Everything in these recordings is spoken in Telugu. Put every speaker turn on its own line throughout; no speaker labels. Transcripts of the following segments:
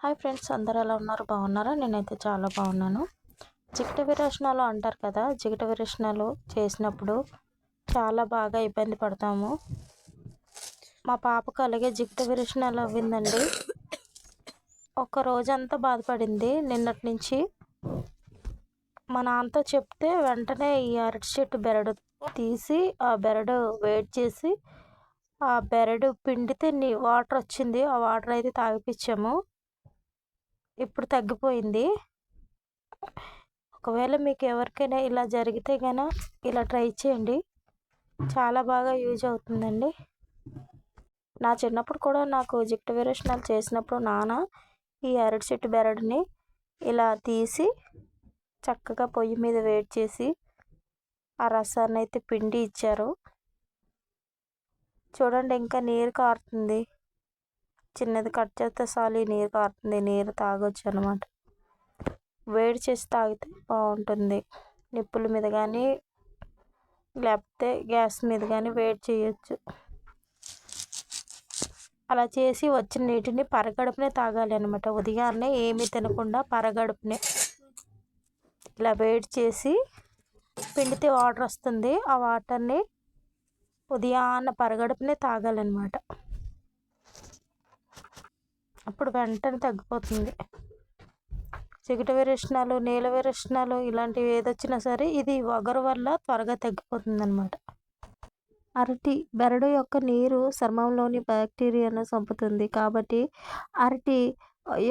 హాయ్ ఫ్రెండ్స్ అందరు ఎలా ఉన్నారు? బాగున్నారా? నేనైతే చాలా బాగున్నాను. జిగట విరేచనాలు అంటారు కదా జిగట విరేచనాలు చేసినప్పుడు చాలా బాగా ఇబ్బంది పడతాము. మా పాపకు అలాగే జిగట విరేచనాలు అవ్విందండి. ఒక రోజంతా బాధపడింది. నిన్నటి నుంచి మా నాన్నతో చెప్తే వెంటనే ఈ అరటి చెట్టు బెరడు తీసి ఆ బెరడు వేడి చేసి ఆ బెరడు పిండితే నీ వాటర్ వచ్చింది. ఆ వాటర్ అయితే తాగిపించాము ఇప్పుడు తగ్గిపోయింది. ఒకవేళ మీకు ఎవరికైనా ఇలా జరిగితే కనుక ఇలా ట్రై చేయండి. చాలా బాగా యూజ్ అవుతుందండి. నా చిన్నప్పుడు కూడా నాకు జిట్టు విరేచనాలు చేసినప్పుడు నాన్న ఈ అరటి చెట్టు బెరడుని ఇలా తీసి చక్కగా పొయ్యి మీద వేడి చేసి ఆ రసాన్ని అయితే పిండి ఇచ్చారు. చూడండి ఇంకా నీరు కారుతుంది. చిన్నది కట్ చేస్తే చాలు నీరు కారుతుంది నీరు తాగొచ్చు అనమాట వేడి చేసి తాగితే బాగుంటుంది. నిప్పుల మీద కానీ లేకపోతే గ్యాస్ మీద కానీ వేడి చేయొచ్చు. అలా చేసి వచ్చిన నీటిని పరగడుపునే తాగాలి అనమాట ఉదయాన్నే ఏమీ తినకుండా పరగడుపునే ఇలా వేడి చేసి పిండితే వాటర్ వస్తుంది. ఆ వాటర్ని ఉదయాన్న పరగడుపునే తాగాలన్నమాట. అప్పుడు వెంటనే తగ్గిపోతుంది. చిగుట విరేచనాలు నీల విరేచనాలు ఇలాంటివి ఏదొచ్చినా సరే ఇది వగరు వల్ల త్వరగా తగ్గిపోతుంది అనమాట అరటి బెరడు యొక్క నీరు చర్మంలోని బ్యాక్టీరియాను చంపుతుంది. కాబట్టి అరటి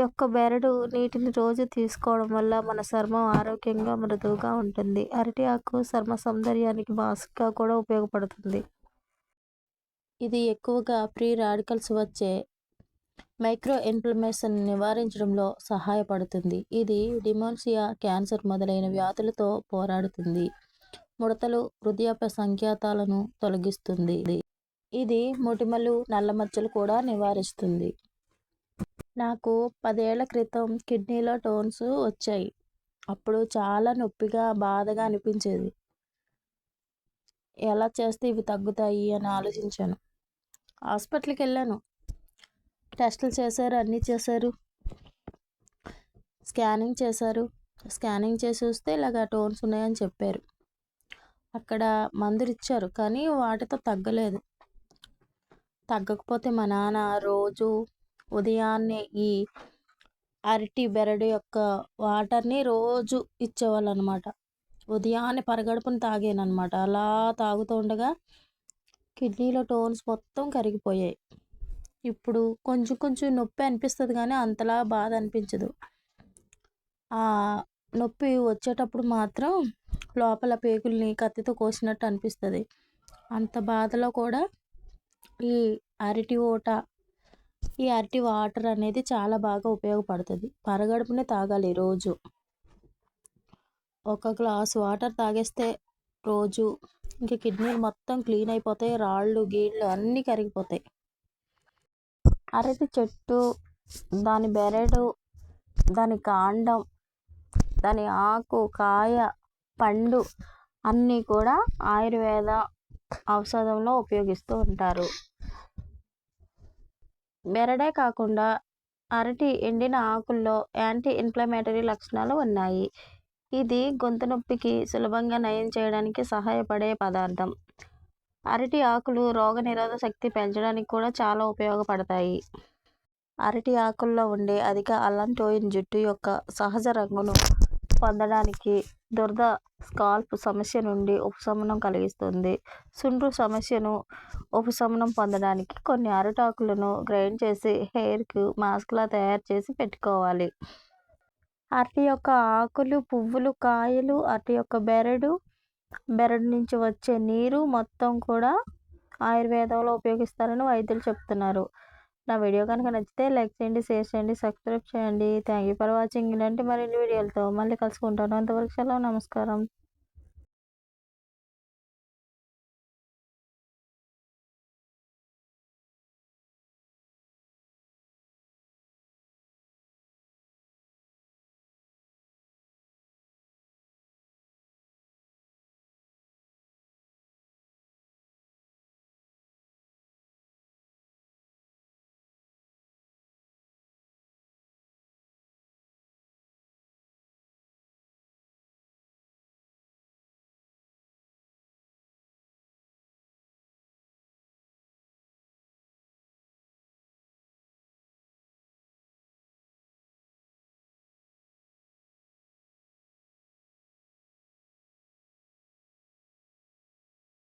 యొక్క బెరడు నీటిని రోజు తీసుకోవడం వల్ల మన చర్మం ఆరోగ్యంగా మృదువుగా ఉంటుంది. అరటి ఆకు చర్మ సౌందర్యానికి మాస్క్గా కూడా ఉపయోగపడుతుంది. ఇది ఎక్కువగా ప్రీ రాడికల్స్ వచ్చే మైక్రో ఇన్ఫ్లమేషన్ నివారించడంలో సహాయపడుతుంది. ఇది డిమోన్సియా క్యాన్సర్ మొదలైన వ్యాధులతో పోరాడుతుంది. ముడతలు వృద్ధాప్య సంకేతాలను తొలగిస్తుంది. ఇది మొటిమలు నల్ల మచ్చలు కూడా నివారిస్తుంది. నాకు పదేళ్ళ క్రితం కిడ్నీలో టోన్స్ వచ్చాయి. అప్పుడు చాలా నొప్పిగా బాధగా అనిపించేది. ఎలా చేస్తే ఇవి తగ్గుతాయి అని ఆలోచించాను. హాస్పిటల్కి వెళ్ళాను. టెస్టులు చేశారు అన్నీ చేశారు. స్కానింగ్ చేశారు. స్కానింగ్ చేసి వస్తే ఇలాగ టోన్స్ ఉన్నాయని చెప్పారు. అక్కడ మందులు ఇచ్చారు కానీ వాటితో తగ్గలేదు. తగ్గకపోతే మా నాన్న రోజు ఉదయాన్నే ఈ అరటి బెరడు యొక్క వాటర్ని రోజు ఇచ్చేవాళ్ళు అనమాట ఉదయాన్నే పరగడుపుని తాగాను అనమాట అలా తాగుతూ ఉండగా కిడ్నీలో టోన్స్ మొత్తం కరిగిపోయాయి. ఇప్పుడు కొంచెం కొంచెం నొప్పి అనిపిస్తుంది కానీ అంతలా బాధ అనిపించదు. ఆ నొప్పి వచ్చేటప్పుడు మాత్రం లోపల పేగుల్ని కత్తితో కోసినట్టు అనిపిస్తుంది. అంత బాధలో కూడా ఈ అరటి ఓట ఈ అరటి వాటర్ అనేది చాలా బాగా ఉపయోగపడుతుంది. పరగడుపునే తాగాలి రోజు. ఒక గ్లాస్ వాటర్ తాగేస్తే రోజు ఇంక కిడ్నీలు మొత్తం క్లీన్ అయిపోతాయి రాళ్ళు గీళ్ళు అన్నీ కరిగిపోతాయి. అరటి చెట్టు దాని బెరడు దాని కాండం దాని ఆకు కాయ పండు అన్నీ కూడా ఆయుర్వేద ఔషధంలో ఉపయోగిస్తూ ఉంటారు. బెరడే కాకుండా అరటి ఎండిన ఆకుల్లో యాంటీ ఇన్ఫ్లమేటరీ లక్షణాలు ఉన్నాయి. ఇది గొంతు నొప్పికి సులభంగా నయం చేయడానికి సహాయపడే పదార్థం. అరటి ఆకులు రోగనిరోధక శక్తి పెంచడానికి కూడా చాలా ఉపయోగపడతాయి. అరటి ఆకుల్లో ఉండే అధిక అల్లంటోయిన్ జుట్టు యొక్క సహజ రంగును పొందడానికి దురద స్కాల్ప్ సమస్య నుండి ఉపశమనం కలిగిస్తుంది. సుండ్రు సమస్యను ఉపశమనం పొందడానికి కొన్ని అరటాకులను గ్రైండ్ చేసి హెయిర్కు మాస్క్లా తయారు చేసి పెట్టుకోవాలి. అరటి యొక్క ఆకులు పువ్వులు కాయలు అరటి యొక్క బెరడు బెరడు నుంచి వచ్చే నీరు మొత్తం కూడా ఆయుర్వేదంలో ఉపయోగిస్తారని వైద్యులు చెప్తున్నారు. నా వీడియో కనుక నచ్చితే లైక్ చేయండి షేర్ చేయండి సబ్స్క్రైబ్ చేయండి. Thank you for watching. ఇలాంటి మరిన్ని వీడియోలతో మళ్ళీ కలుసుకుంటాను. అంతవరకు సెలవు. నమస్కారం.